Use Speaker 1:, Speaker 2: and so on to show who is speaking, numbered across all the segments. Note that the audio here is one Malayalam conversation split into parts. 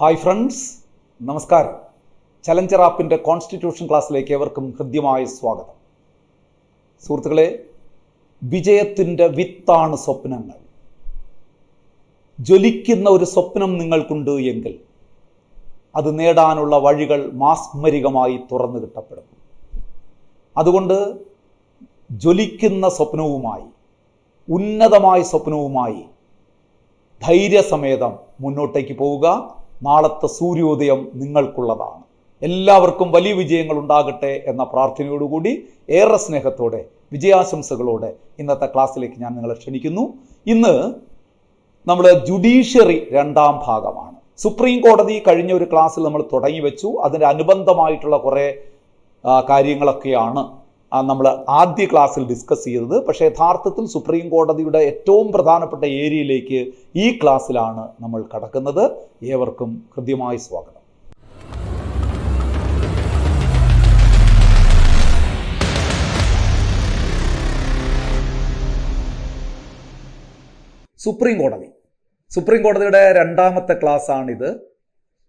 Speaker 1: ഹായ് ഫ്രണ്ട്സ് നമസ്കാരം. ചലഞ്ചർ ആപ്പിന്റെ കോൺസ്റ്റിറ്റ്യൂഷൻ ക്ലാസ്സിലേക്ക് ഏവർക്കും ഹൃദ്യമായ സ്വാഗതം. സുഹൃത്തുക്കളെ വിജയത്തിന്റെ വിത്താണ് സ്വപ്നങ്ങൾ. ജ്വലിക്കുന്ന ഒരു സ്വപ്നം നിങ്ങൾക്കുണ്ട് എങ്കിൽ അത് നേടാനുള്ള വഴികൾ മാസ്മരികമായി തുറന്നു കിട്ടപ്പെടും. അതുകൊണ്ട് ജ്വലിക്കുന്ന സ്വപ്നവുമായി ഉന്നതമായ സ്വപ്നവുമായി ധൈര്യസമേതം മുന്നോട്ടേക്ക് പോവുക. നാളത്തെ സൂര്യോദയം നിങ്ങൾക്കുള്ളതാണ്. എല്ലാവർക്കും വലിയ വിജയങ്ങൾ ഉണ്ടാകട്ടെ എന്ന പ്രാർത്ഥനയോടുകൂടി ഏറെ സ്നേഹത്തോടെ വിജയാശംസകളോടെ ഇന്നത്തെ ക്ലാസ്സിലേക്ക് ഞാൻ നിങ്ങളെ ക്ഷണിക്കുന്നു. ഇന്ന് നമ്മൾ ജുഡീഷ്യറി രണ്ടാം ഭാഗമാണ്. സുപ്രീം കോടതി കഴിഞ്ഞ ഒരു ക്ലാസ്സിൽ നമ്മൾ തുടങ്ങി വെച്ചു. അതിന്റെ അനുബന്ധമായിട്ടുള്ള കുറേ കാര്യങ്ങളൊക്കെയാണ് നമ്മൾ ആദ്യ ക്ലാസ്സിൽ ഡിസ്കസ് ചെയ്തത്. പക്ഷേ യഥാർത്ഥത്തിൽ സുപ്രീം കോടതിയുടെ ഏറ്റവും പ്രധാനപ്പെട്ട ഏരിയയിലേക്ക് ഈ ക്ലാസ്സിലാണ് നമ്മൾ കടക്കുന്നത്. ഏവർക്കും ഹൃദ്യമായി സ്വാഗതം. സുപ്രീം കോടതി. സുപ്രീം കോടതിയുടെ രണ്ടാമത്തെ ക്ലാസ് ആണിത്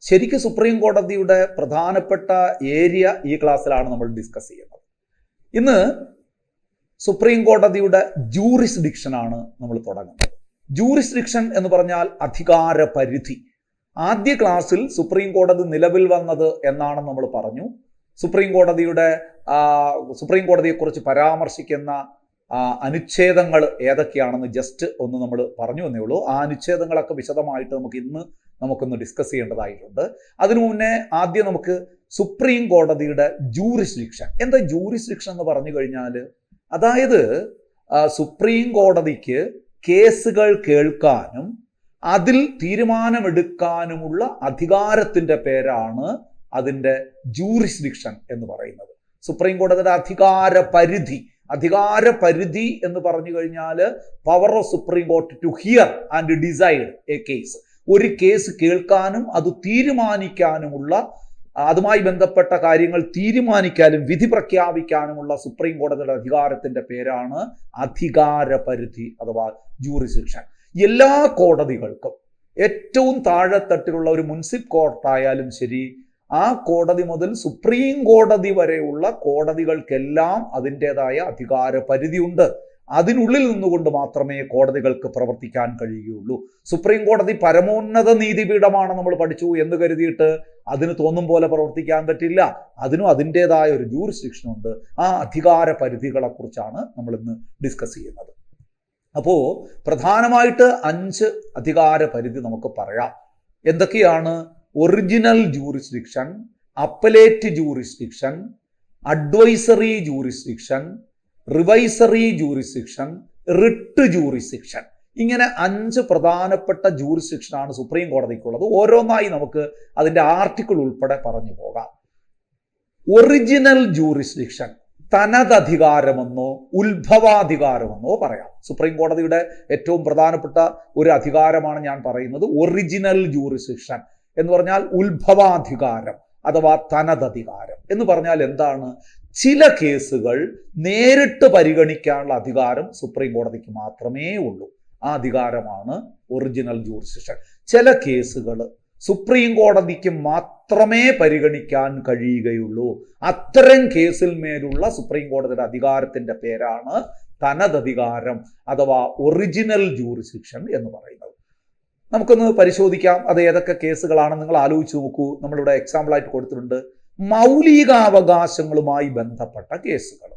Speaker 1: ശരിക്കും സുപ്രീം കോടതിയുടെ പ്രധാനപ്പെട്ട ഏരിയ ഈ ക്ലാസ്സിലാണ് നമ്മൾ ഡിസ്കസ് ചെയ്യുന്നത് ഇന്ന് സുപ്രീം കോടതിയുടെ ജൂറിസ്ഡിക്ഷൻ ആണ് നമ്മൾ തുടങ്ങുന്നത്. ജൂറിസ്ഡിക്ഷൻ എന്ന് പറഞ്ഞാൽ അധികാര പരിധി. ആദ്യ ക്ലാസ്സിൽ സുപ്രീം കോടതി നിലവിൽ വന്നത് എന്നാണ് നമ്മൾ പറഞ്ഞു. സുപ്രീം കോടതിയുടെ സുപ്രീം കോടതിയെക്കുറിച്ച് പരാമർശിക്കുന്ന അനുച്ഛേദങ്ങൾ ഏതൊക്കെയാണെന്ന് ജസ്റ്റ് ഒന്ന് നമ്മൾ പറഞ്ഞു എന്നേ ഉള്ളൂ. ആ അനുച്ഛേദങ്ങളൊക്കെ വിശദമായിട്ട് നമുക്ക് ഇന്ന് നമുക്കൊന്ന് ഡിസ്കസ് ചെയ്യേണ്ടതായിട്ടുണ്ട്. അതിനു മുന്നേ ആദ്യം നമുക്ക് സുപ്രീം കോടതിയുടെ ജൂറിസ്ഡിക്ഷൻ എന്താ ജൂറിസ്ഡിക്ഷൻ എന്ന് പറഞ്ഞു കഴിഞ്ഞാൽ? അതായത് സുപ്രീം കോടതിക്ക് കേസുകൾ കേൾക്കാനും അതിൽ തീരുമാനമെടുക്കാനുമുള്ള അധികാരത്തിന്റെ പേരാണ് അതിന്റെ ജൂറിസ്ഡിക്ഷൻ എന്ന് പറയുന്നത്. സുപ്രീം കോടതിയുടെ അധികാര പരിധി അധികാര പരിധി എന്ന് പറഞ്ഞു കഴിഞ്ഞാൽ power of supreme court to hear and decide a case ഒരു കേസ് കേൾക്കാനും അത് തീരുമാനിക്കാനുമുള്ള അതുമായി ബന്ധപ്പെട്ട കാര്യങ്ങൾ തീരുമാനിക്കാനും വിധി പ്രഖ്യാപിക്കാനുമുള്ള സുപ്രീം കോടതിയുടെ അധികാരത്തിന്റെ പേരാണ് അധികാര പരിധി അഥവാ ജൂറിസ്ഡിക്ഷൻ എല്ലാ കോടതികൾക്കും ഏറ്റവും താഴെത്തട്ടിലുള്ള ഒരു മുൻസിഫ് കോർട്ടായാലും ശരി ആ കോടതി മുതൽ സുപ്രീം കോടതി വരെയുള്ള കോടതികൾക്കെല്ലാം അതിന്റെതായ അധികാര പരിധിയുണ്ട് അതിനുള്ളിൽ നിന്നുകൊണ്ട് മാത്രമേ കോടതികൾക്ക് പ്രവർത്തിക്കാൻ കഴിയുകയുള്ളൂ. സുപ്രീം കോടതി പരമോന്നത നീതിപീഠമാണ് നമ്മൾ പഠിച്ചു എന്ന് കരുതിയിട്ട് അതിന് തോന്നും പോലെ പ്രവർത്തിക്കാൻ പറ്റില്ല. അതിനും അതിന്റെതായ ഒരു ജൂറിസ്ഡിക്ഷൻ ഉണ്ട്. ആ അധികാര പരിധികളെ കുറിച്ചാണ് നമ്മൾ ഇന്ന് ഡിസ്കസ് ചെയ്യുന്നത്. അപ്പോൾ പ്രധാനമായിട്ട് അഞ്ച് അധികാര പരിധി നമുക്ക് പറയാം. എന്തൊക്കെയാണ്? Original jurisdiction appellate jurisdiction advisory jurisdiction revisory jurisdiction writ jurisdiction ഇങ്ങനെ അഞ്ച് പ്രധാനപ്പെട്ട ജൂറിസ്ഡിക്ഷനാണ് സുപ്രീം കോടതിക്കുള്ളത്. ഓരോന്നായി നമുക്ക് അതിന്റെ ആർട്ടിക്കിൾ ഉൾപ്പെടെ പറഞ്ഞു പോകാം. ഒറിജിനൽ ജൂറിസ്ഡിക്ഷൻ തനതധികാരമെന്നോ ഉത്ഭവാധികാരമെന്നോ പറയാം. സുപ്രീം കോടതിയുടെ ഏറ്റവും പ്രധാനപ്പെട്ട ഒരു അധികാരമാണ് ഞാൻ പറയുന്നത് ഒറിജിനൽ ജൂറിസ്ഡിക്ഷൻ എന്ന് പറഞ്ഞാൽ ഉത്ഭവാധികാരം അഥവാ തനതധികാരം. എന്ന് പറഞ്ഞാൽ എന്താണ്? ചില കേസുകൾ നേരിട്ട് പരിഗണിക്കാനുള്ള അധികാരം സുപ്രീം കോടതിക്ക് മാത്രമേ ഉള്ളൂ. ആ അധികാരമാണ് ഒറിജിനൽ ജൂറിസ്ഡിക്ഷൻ ചില കേസുകൾ സുപ്രീം കോടതിക്ക് മാത്രമേ പരിഗണിക്കാൻ കഴിയുകയുള്ളൂ. അത്തരം കേസിൽ മേലുള്ള സുപ്രീം കോടതിയുടെ അധികാരത്തിന്റെ പേരാണ് തനതധികാരം അഥവാ ഒറിജിനൽ ജൂറിസ്ഡിക്ഷൻ എന്ന് പറയുന്നത്. നമുക്കൊന്ന് പരിശോധിക്കാം. അത് ഏതൊക്കെ കേസുകളാണ് നിങ്ങൾ ആലോചിച്ച് നോക്കൂ. നമ്മളിവിടെ എക്സാമ്പിൾ ആയിട്ട് കൊടുത്തിട്ടുണ്ട്. മൗലികാവകാശങ്ങളുമായി ബന്ധപ്പെട്ട കേസുകൾ.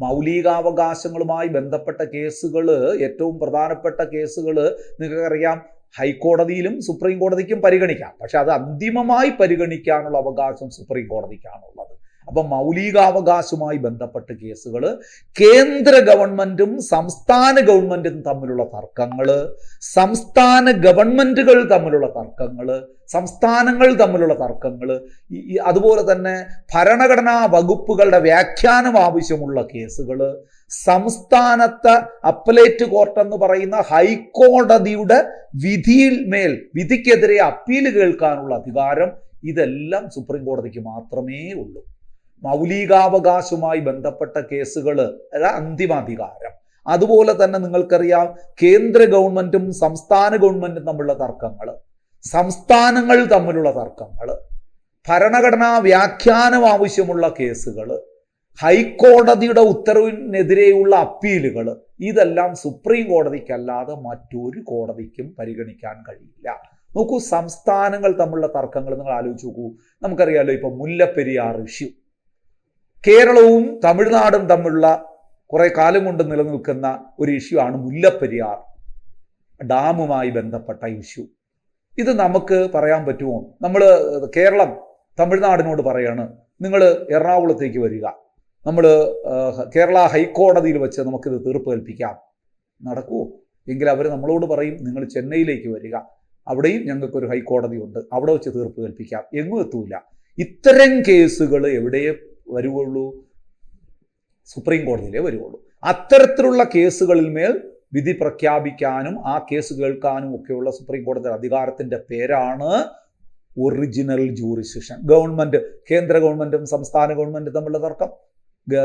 Speaker 1: മൗലികാവകാശങ്ങളുമായി ബന്ധപ്പെട്ട കേസുകൾ ഏറ്റവും പ്രധാനപ്പെട്ട കേസുകൾ നിങ്ങൾക്കറിയാം. ഹൈക്കോടതിയിലും സുപ്രീം കോടതിക്കും പരിഗണിക്കാം. പക്ഷെ അത് അന്തിമമായി പരിഗണിക്കാനുള്ള അവകാശം സുപ്രീം കോടതിക്കാണുള്ളത്. അപ്പൊ മൗലികാവകാശവുമായി ബന്ധപ്പെട്ട കേസുകൾ കേന്ദ്ര ഗവൺമെന്റും സംസ്ഥാന ഗവൺമെന്റും തമ്മിലുള്ള തർക്കങ്ങൾ സംസ്ഥാന ഗവൺമെന്റുകൾ തമ്മിലുള്ള തർക്കങ്ങൾ സംസ്ഥാനങ്ങൾ തമ്മിലുള്ള ഈ അതുപോലെ തന്നെ ഭരണഘടനാ വകുപ്പുകളുടെ വ്യാഖ്യാനം ആവശ്യമുള്ള കേസുകൾ സംസ്ഥാനത്തെ അപ്പലേറ്റ് കോർട്ട് എന്ന് പറയുന്ന ഹൈക്കോടതിയുടെ വിധിയിൽ മേൽ വിധിക്കെതിരെ അപ്പീൽ കേൾക്കാനുള്ള അധികാരം ഇതെല്ലാം സുപ്രീം കോടതിക്ക് മാത്രമേ ഉള്ളൂ. മൗലികാവകാശവുമായി ബന്ധപ്പെട്ട കേസുകൾ അന്തിമാധികാരം. അതുപോലെ തന്നെ നിങ്ങൾക്കറിയാം കേന്ദ്ര ഗവൺമെന്റും സംസ്ഥാന ഗവൺമെന്റും തമ്മിലുള്ള തർക്കങ്ങൾ സംസ്ഥാനങ്ങൾ തമ്മിലുള്ള തർക്കങ്ങൾ ഭരണഘടനാ വ്യാഖ്യാനം ആവശ്യമുള്ള കേസുകൾ ഹൈക്കോടതിയുടെ ഉത്തരവിനെതിരെയുള്ള അപ്പീലുകൾ ഇതെല്ലാം സുപ്രീം കോടതിക്കല്ലാതെ മറ്റൊരു കോടതിക്കും പരിഗണിക്കാൻ കഴിയില്ല. നോക്കൂ സംസ്ഥാനങ്ങൾ തമ്മിലുള്ള തർക്കങ്ങൾ നിങ്ങൾ ആലോചിച്ച് നോക്കൂ. നമുക്കറിയാലോ ഇപ്പൊ മുല്ലപ്പെരിയാർ ഇഷ്യൂ കേരളവും തമിഴ്നാടും തമ്മിലുള്ള കുറേ കാലം കൊണ്ട് നിലനിൽക്കുന്ന ഒരു ഇഷ്യൂ ആണ് മുല്ലപ്പെരിയാർ. ഡാമുമായി ബന്ധപ്പെട്ട ഇഷ്യൂ ഇത് നമുക്ക് പറയാൻ പറ്റുമോ? നമ്മൾ കേരളം തമിഴ്നാടിനോട് പറയാണ് നിങ്ങൾ എറണാകുളത്തേക്ക് വരിക. നമ്മൾ കേരള ഹൈക്കോടതിയിൽ വെച്ച് നമുക്കിത് തീർപ്പ് കൽപ്പിക്കാം. നടക്കുമോ എങ്കിൽ അവർ നമ്മളോട് പറയും നിങ്ങൾ ചെന്നൈയിലേക്ക് വരിക. അവിടെയും ഞങ്ങൾക്കൊരു ഹൈക്കോടതി ഉണ്ട് അവിടെ വെച്ച് തീർപ്പ് കൽപ്പിക്കാം. എങ്ങും എത്തൂല. ഇത്തരം കേസുകൾ എവിടെയേ വരുവുള്ളൂ. സുപ്രീം കോടതിയിലേ വരുവുള്ളൂ. അത്തരത്തിലുള്ള കേസുകളിൽ മേൽ വിധി പ്രഖ്യാപിക്കാനും ആ കേസ് കേൾക്കാനും ഒക്കെയുള്ള സുപ്രീം കോടതിയുടെ അധികാരത്തിന്റെ പേരാണ് ഒറിജിനൽ ജൂറിസ്ഡിക്ഷൻ ഗവൺമെന്റ് കേന്ദ്ര ഗവൺമെന്റും സംസ്ഥാന ഗവൺമെന്റും തമ്മിലുള്ള തർക്കം.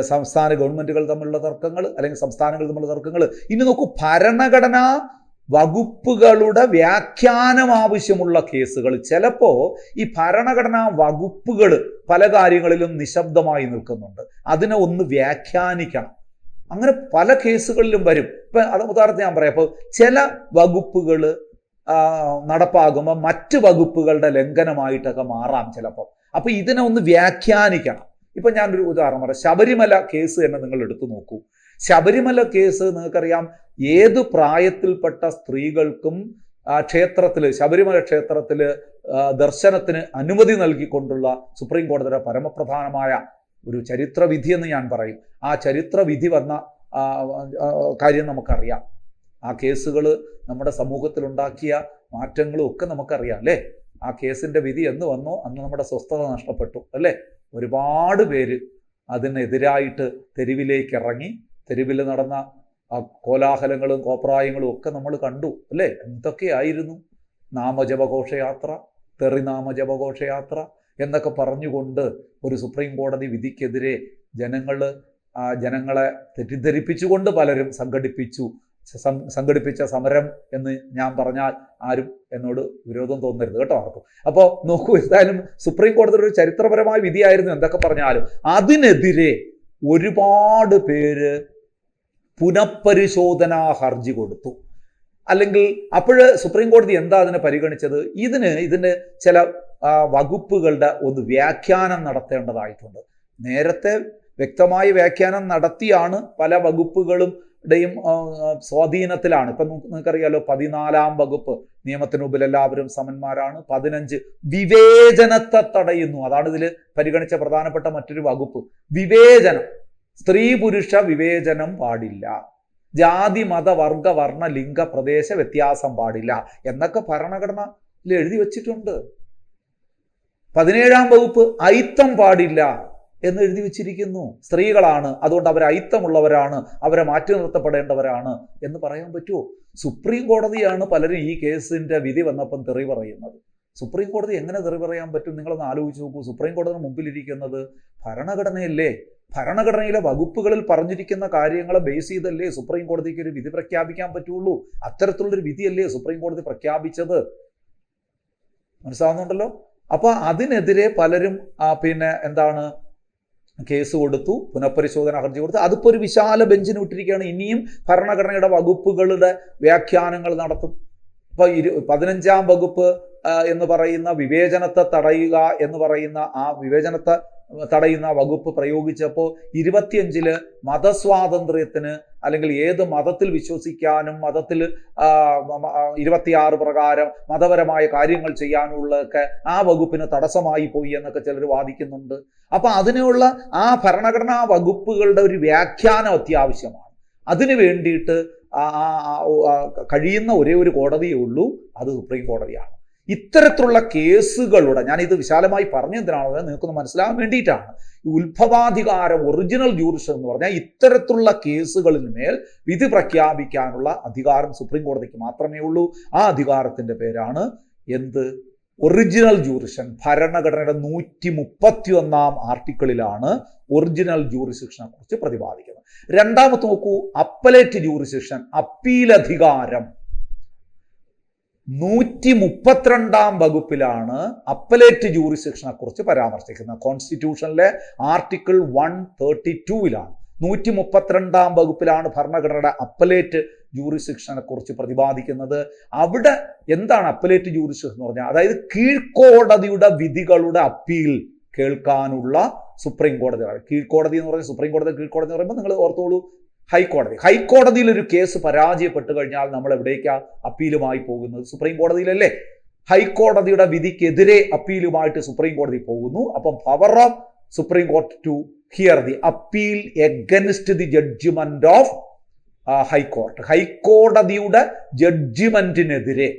Speaker 1: സംസ്ഥാന ഗവൺമെന്റുകൾ തമ്മിലുള്ള തർക്കങ്ങൾ അല്ലെങ്കിൽ സംസ്ഥാനങ്ങൾ തമ്മിലുള്ള തർക്കങ്ങൾ. ഇനി നോക്കൂ ഭരണഘടനാ വകുപ്പുകളുടെ വ്യാഖ്യാനം ആവശ്യമുള്ള കേസുകൾ. ചിലപ്പോൾ ഈ ഭരണഘടനാ വകുപ്പുകൾ പല കാര്യങ്ങളിലും നിശബ്ദമായി നിൽക്കുന്നുണ്ട്. അതിനെ ഒന്ന് വ്യാഖ്യാനിക്കണം. അങ്ങനെ പല കേസുകളിലും വരും. ഇപ്പൊ അത് ഉദാഹരണത്തിന് ഞാൻ പറയാം. അപ്പോൾ ചില വകുപ്പുകൾ നടപ്പാകുമ്പോൾ മറ്റ് വകുപ്പുകളുടെ ലംഘനമായിട്ടൊക്കെ മാറാം ചിലപ്പോൾ അപ്പോൾ ഇതിനെ ഒന്ന് വ്യാഖ്യാനിക്കണം. ഇപ്പൊ ഞാനൊരു ഉദാഹരണം പറയാം. ശബരിമല കേസ് തന്നെ നിങ്ങൾ എടുത്തു നോക്കൂ. ശബരിമല കേസ് നിങ്ങൾക്കറിയാം ഏത് പ്രായത്തിൽപ്പെട്ട സ്ത്രീകൾക്കും ക്ഷേത്രത്തിൽ ശബരിമല ക്ഷേത്രത്തിൽ ദർശനത്തിന് അനുമതി നൽകിക്കൊണ്ടുള്ള സുപ്രീം കോടതിയുടെ പരമപ്രധാനമായ ഒരു ചരിത്രവിധി എന്ന് ഞാൻ പറയും. ആ ചരിത്രവിധി വന്ന കാര്യം നമുക്കറിയാം. ആ കേസുകൾ നമ്മുടെ സമൂഹത്തിൽ ഉണ്ടാക്കിയ മാറ്റങ്ങളും ഒക്കെ നമുക്കറിയാം അല്ലേ? ആ കേസിന്റെ വിധി എന്ന് വന്നോ അന്ന് നമ്മുടെ സ്വസ്ഥത നഷ്ടപ്പെട്ടു അല്ലേ? ഒരുപാട് പേര് അതിനെതിരായിട്ട് തെരുവിലേക്ക് ഇറങ്ങി തെരുവിൽ നടന്ന ആ കോലാഹലങ്ങളും കോപ്രായങ്ങളും ഒക്കെ നമ്മൾ കണ്ടു അല്ലേ? എന്തൊക്കെയായിരുന്നു? നാമജപഘോഷയാത്ര തെറിനാമജപഘോഷയാത്ര എന്നൊക്കെ പറഞ്ഞുകൊണ്ട് ഒരു സുപ്രീം കോടതി വിധിക്കെതിരെ ജനങ്ങൾ ആ ജനങ്ങളെ തെറ്റിദ്ധരിപ്പിച്ചുകൊണ്ട് പലരും സംഘടിപ്പിച്ചു സംഘടിപ്പിച്ച സമരം എന്ന് ഞാൻ പറഞ്ഞാൽ ആരും എന്നോട് വിരോധം തോന്നരുത് കേട്ടോ ആർക്കും. അപ്പോൾ നോക്കൂ എന്തായാലും സുപ്രീം കോടതിയുടെ ഒരു ചരിത്രപരമായ വിധിയായിരുന്നു എന്തൊക്കെ പറഞ്ഞാലും അതിനെതിരെ ഒരുപാട് പേര് പുനഃപരിശോധനാ ഹർജി കൊടുത്തു. അല്ലെങ്കിൽ അപ്പോഴ് സുപ്രീം കോടതി എന്താ അതിനെ പരിഗണിച്ചത്? ഇതിന് ഇതിന് ചില വകുപ്പുകളുടെ ഒന്ന് വ്യാഖ്യാനം നടത്തേണ്ടതായിട്ടുണ്ട്. നേരത്തെ വ്യക്തമായ വ്യാഖ്യാനം നടത്തിയാണ് പല വകുപ്പുകളുടെയും ആ, ആ, സ്വാധീനത്തിലാണ്. ഇപ്പം നിങ്ങൾക്കറിയാലോ പതിനാലാം വകുപ്പ് നിയമത്തിന് മുമ്പിൽ എല്ലാവരും സമന്മാരാണ്. പതിനഞ്ച് വിവേചനത്തെ തടയുന്നു. അതാണ് ഇതിൽ പരിഗണിച്ച പ്രധാനപ്പെട്ട മറ്റൊരു വകുപ്പ്. വിവേചനം. സ്ത്രീ പുരുഷ വിവേചനം പാടില്ല. ജാതി മത വർഗ വർണ ലിംഗ പ്രദേശ വ്യത്യാസം പാടില്ല എന്നൊക്കെ ഭരണഘടനയിൽ എഴുതി വച്ചിട്ടുണ്ട്. പതിനേഴാം വകുപ്പ് ഐത്തം പാടില്ല എന്ന് എഴുതി വെച്ചിരിക്കുന്നു. സ്ത്രീകളാണ്. അതുകൊണ്ട് അവർ ഐത്തമുള്ളവരാണ് അവരെ മാറ്റി നിർത്തപ്പെടേണ്ടവരാണ് എന്ന് പറയാൻ പറ്റുമോ സുപ്രീം കോടതിയാണ് പലരും ഈ കേസിന്റെ വിധി വന്നപ്പം തെറി പറയുന്നത്. സുപ്രീം കോടതി എങ്ങനെ തെറി പറയാൻ പറ്റും? നിങ്ങളൊന്ന് ആലോചിച്ച് നോക്കൂ. സുപ്രീം കോടതിയുടെ മുമ്പിലിരിക്കുന്നത് ഭരണഘടനയല്ലേ? ഭരണഘടനയിലെ വകുപ്പുകളിൽ പറഞ്ഞിരിക്കുന്ന കാര്യങ്ങളെ ബേസ് ചെയ്തല്ലേ സുപ്രീം കോടതിക്ക് ഒരു വിധി പ്രഖ്യാപിക്കാൻ പറ്റുള്ളൂ? അത്തരത്തിലുള്ളൊരു വിധിയല്ലേ സുപ്രീം കോടതി പ്രഖ്യാപിച്ചത്? മനസ്സിലാവുന്നുണ്ടല്ലോ? അപ്പൊ അതിനെതിരെ പലരും പിന്നെ എന്താണ് കേസ് കൊടുത്തു പുനഃപരിശോധന ഹർജി കൊടുത്തു. അതിപ്പോ ഒരു വിശാല ബെഞ്ചിന് വിട്ടിരിക്കുകയാണ്. ഇനിയും ഭരണഘടനയുടെ വകുപ്പുകളുടെ വ്യാഖ്യാനങ്ങൾ നടത്തും. ഇപ്പൊ ഇരു പതിനഞ്ചാം വകുപ്പ് എന്ന് പറയുന്ന വിവേചനത്തെ തടയുക എന്ന് പറയുന്ന ആ വിവേചനത്തെ തടയുന്ന വകുപ്പ് പ്രയോഗിച്ചപ്പോൾ ഇരുപത്തിയഞ്ചിൽ മതസ്വാതന്ത്ര്യത്തിന് അല്ലെങ്കിൽ ഏത് മതത്തിൽ വിശ്വസിക്കാനും മതത്തിൽ ഇരുപത്തിയാറ് പ്രകാരം മതപരമായ കാര്യങ്ങൾ ചെയ്യാനുള്ളതൊക്കെ ആ വകുപ്പിന് തടസ്സമായി പോയി എന്നൊക്കെ ചിലർ വാദിക്കുന്നുണ്ട്. അപ്പൊ അതിനുള്ള ആ ഭരണഘടനാ വകുപ്പുകളുടെ ഒരു വ്യാഖ്യാനം അത്യാവശ്യമാണ്. അതിനു വേണ്ടിയിട്ട് കഴിയുന്ന ഒരേ ഒരു കോടതിയേ ഉള്ളൂ അത് സുപ്രീം കോടതിയാണ്. ഇത്തരത്തിലുള്ള കേസുകളുടെ ഞാൻ ഇത് വിശാലമായി പറഞ്ഞെന്തിനാണെന്ന് നിങ്ങൾക്കൊന്ന് മനസ്സിലാകാൻ വേണ്ടിയിട്ടാണ്. ഈ ഉത്ഭവാധികാരം ഒറിജിനൽ ജൂറിഷൻ എന്ന് പറഞ്ഞാൽ ഇത്തരത്തിലുള്ള കേസുകളിന് മേൽ വിധി പ്രഖ്യാപിക്കാനുള്ള അധികാരം സുപ്രീം കോടതിക്ക് മാത്രമേ ഉള്ളൂ. ആ അധികാരത്തിന്റെ പേരാണ് എന്ത്? ഒറിജിനൽ ജൂറിഷൻ ഭരണഘടനയുടെ നൂറ്റി മുപ്പത്തി ഒന്നാം ആർട്ടിക്കിളിലാണ് ഒറിജിനൽ ജൂറിസിക്ഷനെ കുറിച്ച് പ്രതിപാദിക്കുന്നത്. രണ്ടാമത്തെ നോക്കൂ അപ്പലേറ്റ് ജൂറിസിക്ഷൻ അപ്പീൽ അധികാരം. നൂറ്റി മുപ്പത്തിരണ്ടാം വകുപ്പിലാണ് അപ്പലേറ്റ് ജൂറിസ്ഡിക്ഷനെ കുറിച്ച് പരാമർശിക്കുന്നത്. കോൺസ്റ്റിറ്റ്യൂഷനിലെ ആർട്ടിക്കിൾ വൺ തേർട്ടി ടൂവിലാണ് നൂറ്റി മുപ്പത്തിരണ്ടാം വകുപ്പിലാണ് ഭരണഘടനയുടെ അപ്പലേറ്റ് ജൂറിസ്ഡിക്ഷനെ കുറിച്ച് പ്രതിപാദിക്കുന്നത്. അവിടെ എന്താണ് അപ്പലേറ്റ് ജൂറിസ്ഡിക്ഷൻ എന്ന് പറഞ്ഞാൽ? അതായത് കീഴ്ക്കോടതിയുടെ വിധികളുടെ അപ്പീൽ കേൾക്കാനുള്ള സുപ്രീം കോടതി. കീഴ്ക്കോടതി എന്ന് പറഞ്ഞാൽ സുപ്രീം കോടതി കീഴ്ക്കോടതി എന്ന് പറയുമ്പോൾ നിങ്ങൾ ഓർത്തോളൂ ഹൈക്കോടതി. ഹൈക്കോടതിയിൽ ഒരു കേസ് പരാജയപ്പെട്ടു കഴിഞ്ഞാൽ നമ്മൾ എവിടേക്കാ അപ്പീലുമായി പോകുന്നത്? സുപ്രീം കോടതിയിലല്ലേ? ഹൈക്കോടതിയുടെ വിധിക്കെതിരെ അപ്പീലുമായിട്ട് സുപ്രീം കോടതി പോകുന്നു. അപ്പം power of supreme court to hear the appeal against the judgment of high court ഹൈക്കോടതിയുടെ ജഡ്ജ്മെന്റിനെതിരെ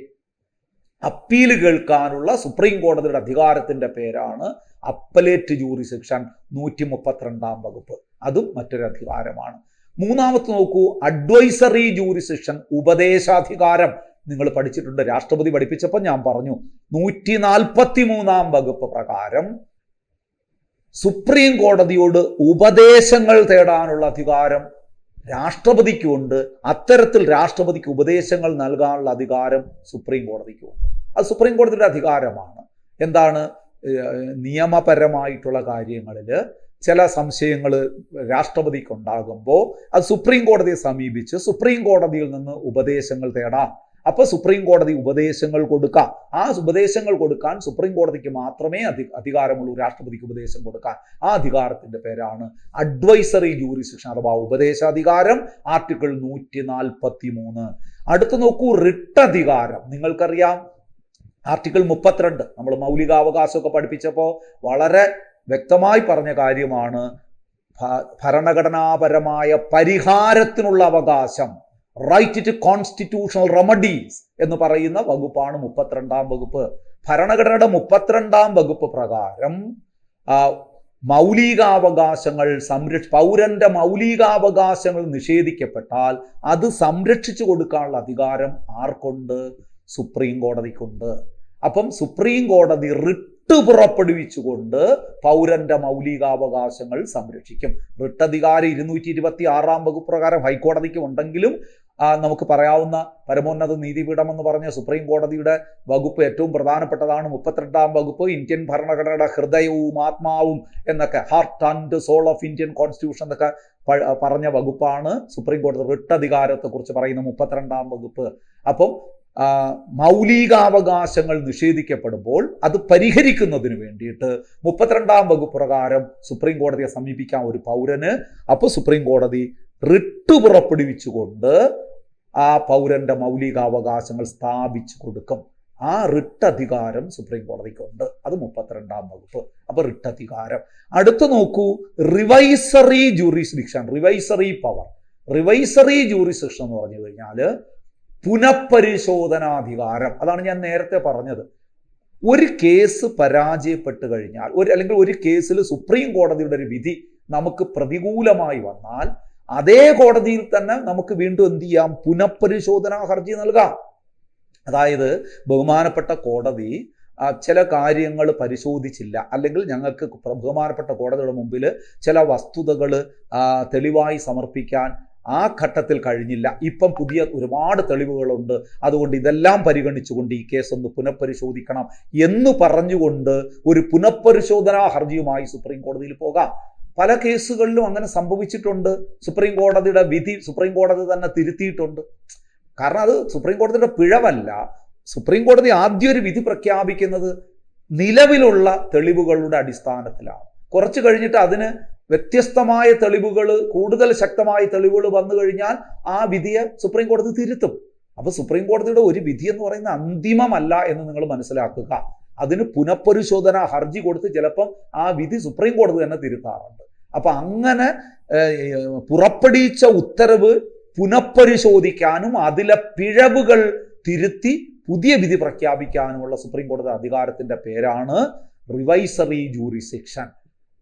Speaker 1: അപ്പീൽ കേൾക്കാനുള്ള സുപ്രീം കോടതിയുടെ അധികാരത്തിന്റെ പേരാണ് അപ്പലേറ്റ് ജൂറി സെക്ഷൻ നൂറ്റി മുപ്പത്തിരണ്ടാം വകുപ്പ്. അതും മറ്റൊരു അധികാരമാണ് മൂന്നാമത്തെ നോക്കൂ അഡ്വൈസറി ജൂറി സെക്ഷൻ ഉപദേശാധികാരം. നിങ്ങൾ പഠിച്ചിട്ടുണ്ട് രാഷ്ട്രപതി പഠിപ്പിച്ചപ്പോൾ ഞാൻ പറഞ്ഞു നൂറ്റി നാൽപ്പത്തി മൂന്നാം വകുപ്പ് പ്രകാരം സുപ്രീം കോടതിയോട് ഉപദേശങ്ങൾ തേടാനുള്ള അധികാരം രാഷ്ട്രപതിക്കുണ്ട് അത്തരത്തിൽ രാഷ്ട്രപതിക്ക് ഉപദേശങ്ങൾ നൽകാനുള്ള അധികാരം സുപ്രീം കോടതിക്കുണ്ട് അത് സുപ്രീം കോടതിയുടെ അധികാരമാണ്. എന്താണ്? നിയമപരമായിട്ടുള്ള കാര്യങ്ങളിൽ ചില സംശയങ്ങൾ രാഷ്ട്രപതിക്ക് ഉണ്ടാകുമ്പോൾ അത് സുപ്രീം കോടതിയെ സമീപിച്ച് സുപ്രീം കോടതിയിൽ നിന്ന് ഉപദേശങ്ങൾ തേടാം. അപ്പോൾ സുപ്രീം കോടതി ഉപദേശങ്ങൾ കൊടുക്കാം. ആ ഉപദേശങ്ങൾ കൊടുക്കാൻ സുപ്രീം കോടതിക്ക് മാത്രമേ അധി അധികാരമുള്ളൂ. രാഷ്ട്രപതിക്ക് ഉപദേശം കൊടുക്കാൻ. ആ അധികാരത്തിന്റെ പേരാണ് അഡ്വൈസറി ജൂറിസ്ഡിക്ഷൻ അഥവാ ഉപദേശാധികാരം ആർട്ടിക്കിൾ നൂറ്റി നാൽപ്പത്തി മൂന്ന് അടുത്ത് നോക്കൂ റിട്ട് അധികാരം നിങ്ങൾക്കറിയാം ആർട്ടിക്കിൾ മുപ്പത്തിരണ്ട്. നമ്മൾ മൗലികാവകാശമൊക്കെ പഠിപ്പിച്ചപ്പോൾ വളരെ വ്യക്തമായി പറഞ്ഞ കാര്യമാണ് ഭരണഘടനാപരമായ പരിഹാരത്തിനുള്ള അവകാശം. റൈറ്റ് ടു കോൺസ്റ്റിറ്റ്യൂഷണൽ റെമഡീസ് എന്ന് പറയുന്ന വകുപ്പാണ് മുപ്പത്തിരണ്ടാം വകുപ്പ്. ഭരണഘടനയുടെ മുപ്പത്തിരണ്ടാം വകുപ്പ് പ്രകാരം മൗലികാവകാശങ്ങൾ സംരക്ഷ പൗരന്റെ മൗലികാവകാശങ്ങൾ നിഷേധിക്കപ്പെട്ടാൽ അത് സംരക്ഷിച്ചു കൊടുക്കാനുള്ള അധികാരം ആർക്കുണ്ട്? സുപ്രീം കോടതിക്കുണ്ട്. അപ്പം സുപ്രീം കോടതി റിട്ട് പുറപ്പെടുവിച്ചുകൊണ്ട് പൗരന്റെ മൗലികാവകാശങ്ങൾ സംരക്ഷിക്കും. റിട്ട് അധികാരം ഇരുന്നൂറ്റി ഇരുപത്തി ആറാം വകുപ്പ് പ്രകാരം ഹൈക്കോടതിക്ക് ഉണ്ടെങ്കിലും നമുക്ക് പറയാവുന്ന പരമോന്നത നീതിപീഠം എന്ന് പറഞ്ഞ സുപ്രീം കോടതിയുടെ വകുപ്പ് ഏറ്റവും പ്രധാനപ്പെട്ടതാണ്. മുപ്പത്തിരണ്ടാം വകുപ്പ് ഇന്ത്യൻ ഭരണഘടനയുടെ ഹൃദയവും ആത്മാവും എന്നൊക്കെ heart and soul of Indian constitution എന്നൊക്കെ പറഞ്ഞ വകുപ്പാണ് സുപ്രീം കോടതി. റിട്ട് അധികാരത്തെക്കുറിച്ച് പറയുന്ന മുപ്പത്തിരണ്ടാം വകുപ്പ്. അപ്പം മൗലികാവകാശങ്ങൾ നിഷേധിക്കപ്പെടുമ്പോൾ അത് പരിഹരിക്കുന്നതിന് വേണ്ടിയിട്ട് മുപ്പത്തിരണ്ടാം വകുപ്പ് പ്രകാരം സുപ്രീം കോടതിയെ സമീപിക്കാൻ ഒരു പൗരന് അപ്പോൾ സുപ്രീം കോടതി റിട്ട് പുറപ്പെടുവിച്ചുകൊണ്ട് ആ പൗരന്റെ മൗലികാവകാശങ്ങൾ സ്ഥാപിച്ചു കൊടുക്കും. ആ റിട്ട് അധികാരം സുപ്രീം കോടതിക്കുണ്ട്. അത് മുപ്പത്തിരണ്ടാം വകുപ്പ്. അപ്പൊ റിട്ട് അധികാരം. അടുത്ത് നോക്കൂ revisory jurisdiction revisory power. Revisory jurisdiction എന്ന് പറഞ്ഞു കഴിഞ്ഞാൽ പുനഃപരിശോധനാധികാരം. അതാണ് ഞാൻ നേരത്തെ പറഞ്ഞത്. ഒരു കേസ് പരാജയപ്പെട്ട് കഴിഞ്ഞാൽ ഒരു അല്ലെങ്കിൽ ഒരു കേസിൽ സുപ്രീം കോടതിയുടെ ഒരു വിധി നമുക്ക് പ്രതികൂലമായി വന്നാൽ അതേ കോടതിയിൽ തന്നെ നമുക്ക് വീണ്ടും എന്ത് ചെയ്യാം? പുനഃപരിശോധനാ ഹർജി നൽകാം. അതായത് ബഹുമാനപ്പെട്ട കോടതി ചില കാര്യങ്ങൾ പരിശോധിച്ചില്ല. അല്ലെങ്കിൽ ഞങ്ങൾക്ക് ബഹുമാനപ്പെട്ട കോടതിയുടെ മുമ്പിൽ ചില വസ്തുതകൾ തെളിവായി സമർപ്പിക്കാൻ ആ ഘട്ടത്തിൽ കഴിഞ്ഞില്ല. ഇപ്പം പുതിയ ഒരുപാട് തെളിവുകളുണ്ട്. അതുകൊണ്ട് ഇതെല്ലാം പരിഗണിച്ചുകൊണ്ട് ഈ കേസ് ഒന്ന് പുനഃപരിശോധിക്കണം എന്ന് പറഞ്ഞുകൊണ്ട് ഒരു പുനഃപരിശോധനാ ഹർജിയുമായി സുപ്രീം കോടതിയിൽ പോകാം. പല കേസുകളിലും അങ്ങനെ സംഭവിച്ചിട്ടുണ്ട്. സുപ്രീം കോടതിയുടെ വിധി സുപ്രീം കോടതി തന്നെ തിരുത്തിയിട്ടുണ്ട്. കാരണം അത് സുപ്രീം കോടതിയുടെ പിഴവല്ല. സുപ്രീം കോടതി ആദ്യം ഒരു വിധി പ്രഖ്യാപിക്കുന്നത് നിലവിലുള്ള തെളിവുകളുടെ അടിസ്ഥാനത്തിലാണ്. കുറച്ച് കഴിഞ്ഞിട്ട് അതിന് വ്യത്യസ്തമായ തെളിവുകൾ കൂടുതൽ ശക്തമായ തെളിവുകൾ വന്നു കഴിഞ്ഞാൽ ആ വിധിയെ സുപ്രീം കോടതി തിരുത്തും. അപ്പൊ സുപ്രീം കോടതിയുടെ ഒരു വിധി എന്ന് പറയുന്ന അന്തിമമല്ല എന്ന് നിങ്ങൾ മനസ്സിലാക്കുക. അതിന് പുനഃപരിശോധന ഹർജി കൊടുത്ത് ചിലപ്പം ആ വിധി സുപ്രീം കോടതി തന്നെ തിരുത്താറുണ്ട്. അപ്പൊ അങ്ങനെ പുറപ്പെടുവിച്ച ഉത്തരവ് പുനഃപരിശോധിക്കാനും അതിലെ പിഴവുകൾ തിരുത്തി പുതിയ വിധി പ്രഖ്യാപിക്കാനുമുള്ള സുപ്രീം കോടതി അധികാരത്തിന്റെ പേരാണ് റിവൈസറി ജൂറി സെക്ഷൻ